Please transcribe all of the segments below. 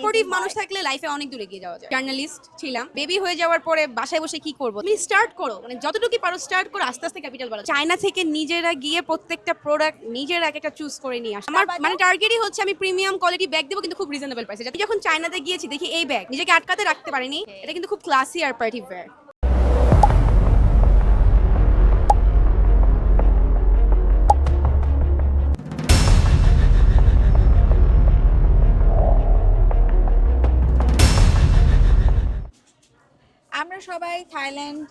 Supportive মানুষ থাকলে লাইফে অনেক দূরে গিয়ে যাওয়া যায়। জার্নালিস্ট ছিলাম। বেবি হয়ে যাওয়ার পরে বাসায় বসে কি করব? তুমি স্টার্ট করো। মানে যতটুকু পারো স্টার্ট করো আস্তে আস্তে ক্যাপিটাল বাড়াও। চায়না থেকে নিজেরা গিয়ে প্রত্যেকটা প্রোডাক্ট নিজেরা এক একটা চুজ করে নিয়ে আসা। আমার মানে টার্গেটই হচ্ছে আমি প্রিমিয়াম কোয়ালিটি ব্যাগ দেবো কিন্তু খুব রিজনেবল প্রাইসে যখন চায়নাতে গিয়েছি দেখি এই ব্যাগ নিজেকে আটকাতে রাখতে পারিনি। এটা কিন্তু খুব ক্লাসি আর পার্টি ওয়্যার আমরা সবাই থাইল্যান্ড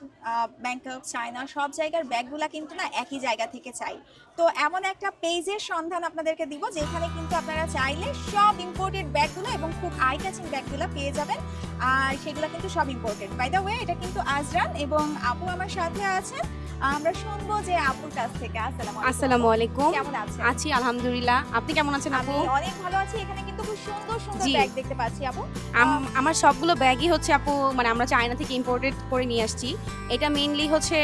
ব্যাংকক, চায়না সব জায়গার ব্যাগগুলা কিন্তু না একই জায়গা থেকে চাই। তো এমন একটা পেজের সন্ধান আপনাদেরকে দিব যেখানে কিন্তু আপনারা চাইলে সব ইম্পোর্টেড ব্যাগগুলো এবং খুব আই ক্যাচিং ব্যাগগুলো পেয়ে যাবেন। আর সেগুলো কিন্তু সব ইম্পর্টেন্ট বাই দ্য ওয়ে এটা কিন্তু আজরান এবং আপু আমার সাথে আছেন। আমরা শুনব যে আপুর কাছ থেকে। আসসালামু আসসালামু আলাইকুম। কেমন আছেন? আছি আলহামদুলিল্লাহ। আপনি কেমন আছেন আমি আপু অনেক ভালো আছি। এখানে কিন্তু খুব সুন্দর সুন্দর ব্যাগ দেখতে পাচ্ছি আপু। আম- আমার সবগুলো ব্যাগই হচ্ছে আপু মানে আমরা চায়না থেকে ইম্পোর্টেড করে নিয়ে আসছি। এটা মেইনলি হচ্ছে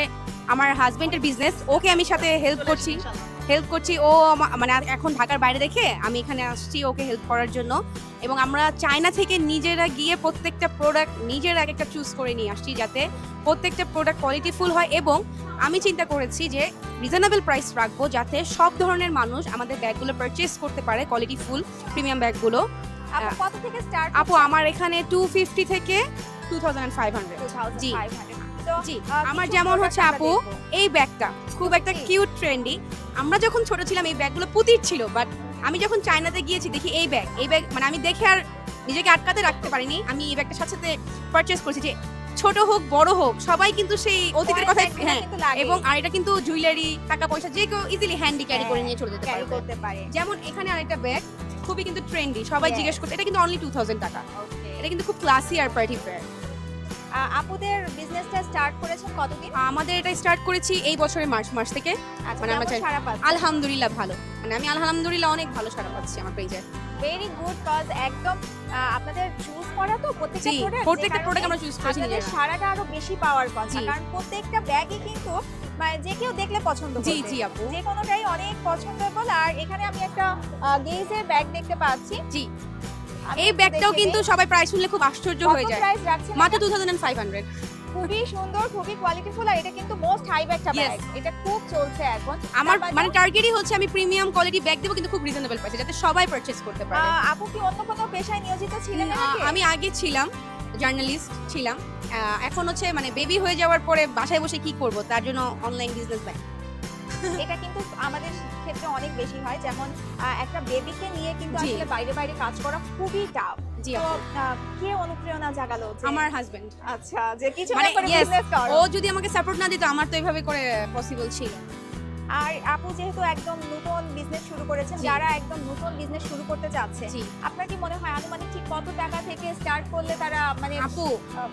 আমার হাজবেন্ডের বিজনেস ওকে আমি সাথে হেল্প করছি। হেল্প করছি ও মানে এখন ঢাকার বাইরে দেখে আমি এখানে আসছি ওকে হেল্প করার জন্য। এবং আমরা চায়না থেকে নিজেরা গিয়ে প্রত্যেকটা প্রোডাক্ট নিজেরা এক একটা চুজ করে নিয়ে আসছি যাতে প্রত্যেকটা প্রোডাক্ট কোয়ালিটিফুল হয় এবং আমি চিন্তা করেছি যে রিজনেবল প্রাইস রাখব যাতে সব ধরনের মানুষ আমাদের ব্যাগগুলো পারচেস করতে পারে কোয়ালিটিফুল প্রিমিয়াম ব্যাগগুলো। কত থেকে স্টার্ট আপু আমার এখানে টু ফিফটি থেকে টু থাউজেন্ড ফাইভ হান্ড্রেড জি। জি, আমার যেমন হচ্ছে আপু, এই ব্যাগটা খুব একটা। কিউট ট্রেন্ডি আমরা যখন ছোট ছিলাম এই ব্যাগগুলো পুতির ছিল বাট আমি যখন চায়নাতে গিয়েছি দেখি এই ব্যাগ এই ব্যাগ মানে আমি দেখে আর নিজেকে আটকাতে রাখতে পারিনি। আমি এই ব্যাগটা সাথে সাথে পারচেস করেছি যে ছোট হোক বড় হোক সবাই কিন্তু সেই অতীতের কথা হ্যাঁ এবং আর এটা কিন্তু জুয়েলারি টাকা পয়সা যে কেউ ইজিলি হ্যান্ডি ক্যারি করে নিয়ে চলে যেতে পারে। যেমন এখানে আরেকটা ব্যাগ খুবই কিন্তু ট্রেন্ডি সবাই জিজ্ঞেস করছে এটা কিন্তু অনলি টু থাউজেন্ড টাকা? এটা কিন্তু খুব ক্লাসি আর পার্টি ওয়্যার আপুদের বিজনেসটা স্টার্ট করেছেন কতদিন? আমাদের এটা স্টার্ট করেছি এই বছরের মার্চ মাস থেকে। আচ্ছা মানে আমরা চাই- আলহামদুলিল্লাহ ভালো। মানে আমি আলহামদুলিল্লাহ অনেক ভালো সারা পাচ্ছি আমার পেজে ভেরি গুড কজ একদম আপনাদের চুজ করা তো প্রত্যেকটা প্রোডাক্ট প্রত্যেকটা প্রোডাক্ট আমরা চুজ করেছি নিজেরা। সারাটা আরও বেশি পাওয়ার কথা। কারণ প্রত্যেকটা ব্যাগই কিন্তু মানে যে কেউ দেখলে পছন্দ জি জি আপু। যে কোনোটাই অনেক পছন্দেবল। আর এখানে আমি একটা গেজের ব্যাগ দেখতে পাচ্ছি। জি। এই ব্যাগটাও কিন্তু সবাই প্রাইস শুনলে খুব আশ্চর্য হয়ে যায়। রাখছেন মাত্র? টু থাউজেন্ড ফাইভ হান্ড্রেড খুবই সুন্দর খুবই কোয়ালিটিফুল আর এটা কিন্তু মোস্ট একটা Yes. ব্যাগ এটা খুব চলছে এখন। আমার মানে টার্গেটই হচ্ছে আমি প্রিমিয়াম কোয়ালিটি ব্যাগ দেবো কিন্তু খুব রিজনেবল প্রাইসে যাতে সবাই পারচেস করতে পারে। আপু কি অন্য কোনো পেশায় নিয়োজিত ছিলেন? আমি আগে ছিলাম জার্নালিস্ট ছিলাম। এখন হচ্ছে মানে বেবি হয়ে যাওয়ার পরে বাসায় বসে কি করব? তার জন্য অনলাইন বিজনেস ব্যাগ এটা কিন্তু আমাদের ক্ষেত্রে অনেক বেশি হয়। যেমন একটা বেবিকে নিয়ে কিন্তু। আসলে বাইরে বাইরে কাজ করা খুবই টাফ কে অনুপ্রেরণা জাগালো আমার হাজবেন্ড আচ্ছা যে কিছু মানে ও যদি আমাকে সাপোর্ট না দিত আমার তো এইভাবে করে পসিবল ছিল। আর আপু যেহেতু একদম নতুন বিজনেস শুরু করেছেন যারা একদম নতুন বিজনেস শুরু করতে যাচ্ছে আপনার কি মনে হয় আনুমানিক ঠিক কত টাকা থেকে স্টার্ট করলে তারা মানে আপু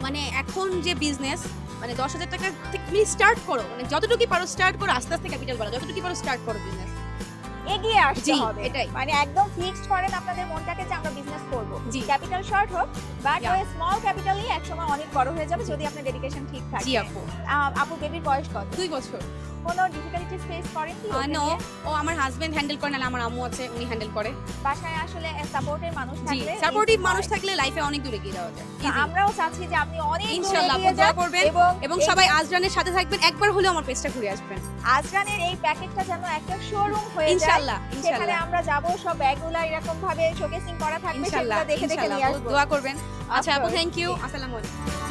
মানে এখন যে বিজনেস মানে দশ হাজার টাকা থেকে তুমি স্টার্ট করো মানে যতটুকু পারো স্টার্ট করো আস্তে আস্তে ক্যাপিটাল বাড়াও যতটুকু পারো স্টার্ট করো বিজনেস এগিয়ে আসতে হবে। এটাই। মানে একদম ফিক্সড করেন আপনাদের মনটাকে যে আমরা বিজনেস করব। জি। ক্যাপিটাল শর্ট হোক বাট. ওই স্মল ক্যাপিটালই একসময় অনেক বড় হয়ে যাবে যদি আপনার ডেডিকেশন ঠিক থাকে। জি আপু আপু বেবির বয়স কত? দুই বছর। কোনো ডিফিকাল্টিস ফেস করেন কি নো ও আমার হাজবেন্ড হ্যান্ডেল করে না আমার আম্মু আছে উনি হ্যান্ডেল করে। বাসায় আসলে সাপোর্টের মানুষ থাকলে সাপোর্টিভ মানুষ থাকলে লাইফে অনেক দূরে এগিয়ে যাওয়া যায় আমরাও চাচ্ছি যে আপনি অনেক ইনশাআল্লাহ দোয়া করবেন এবং সবাই আজরানের সাথে থাকবেন একবার হলেও আমার পেজটা ঘুরে আসবেন। আজরানের এই প্যাকেটটা যেন একটা শোরুম হয়ে যায় ইনশাআল্লাহ সেখানে আমরা যাব সব ব্যাগগুলো এরকম ভাবে শোকেসিং করা থাকবে সেগুলো দেখে দেখে নিয়ে আসব। দোয়া করবেন। আচ্ছা আপু থ্যাংক ইউ আসসালামু আলাইকুম।